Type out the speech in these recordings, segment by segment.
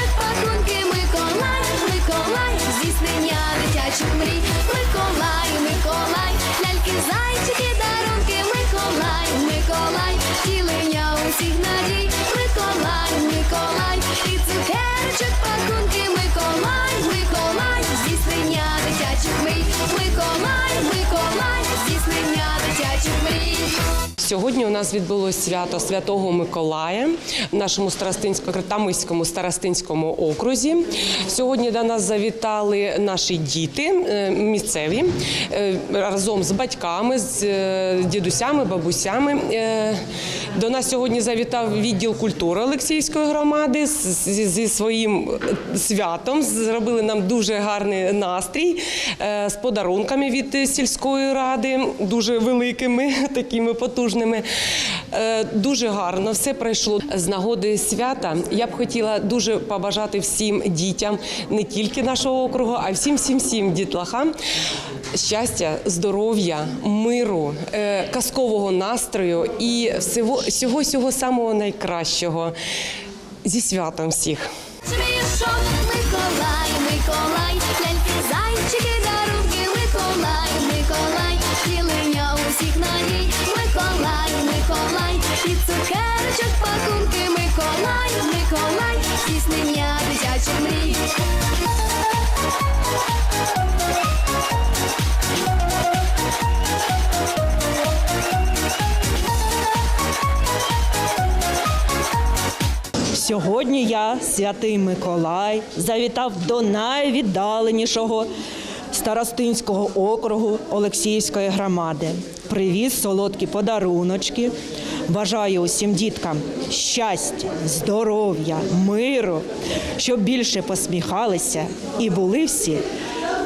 пакунки ми Сьогодні у нас відбулося свято Святого Миколая в нашому старостинському Критамиському старостинському окрузі. Сьогодні до нас завітали наші діти е, місцеві е, разом з батьками, з е, дідусями, бабусями. До нас сьогодні завітав відділ культури Олексійської громади зі своїм святом. Зробили нам дуже гарний настрій з подарунками від сільської ради, дуже великими, такими потужними. Е, Дуже гарно все пройшло з нагоди свята. Я б хотіла дуже побажати всім дітям, не тільки нашого округу, а всім всім всім дітлахам. Щастя, здоров'я, миру, е, казкового настрою і всього всього, самого найкращого. Зі святом всіх. Миколай, Миколай, зайчики, Миколай, Миколай, здійснення дитячих мрій. Сьогодні я, святий Миколай, завітав до найвіддаленішого старостинського округу Олексіївської громади. Привіз солодкі подаруночки. Бажаю усім діткам щастя, здоров'я, миру, щоб більше посміхалися і були всі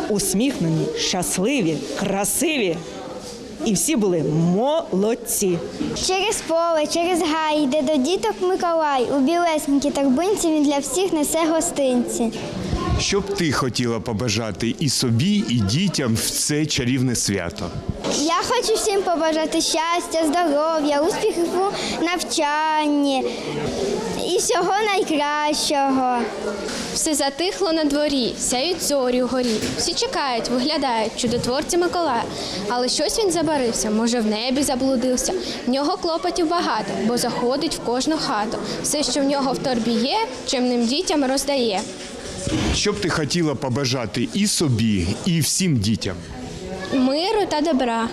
усміхнені, щасливі, красиві. І всі були молодці. Через поле, через гай йде до діток Миколай. У білесенькій торбинці він для всіх несе гостинці. Що б ти хотіла побажати і собі, і дітям в це чарівне свято? Я хочу всім побажати щастя, здоров'я, успіхів у навчанні і всього найкращого. Все затихло на дворі, сяють зорі вгорі. Всі чекають, виглядають чудотворця Миколая. Але щось він забарився, може, в небі заблудився. В нього клопотів багато, бо заходить в кожну хату. Все, що в нього в торбі є, чимним дітям роздає. Що б ти хотіла побажати і собі, і всім дітям? Миру та добра.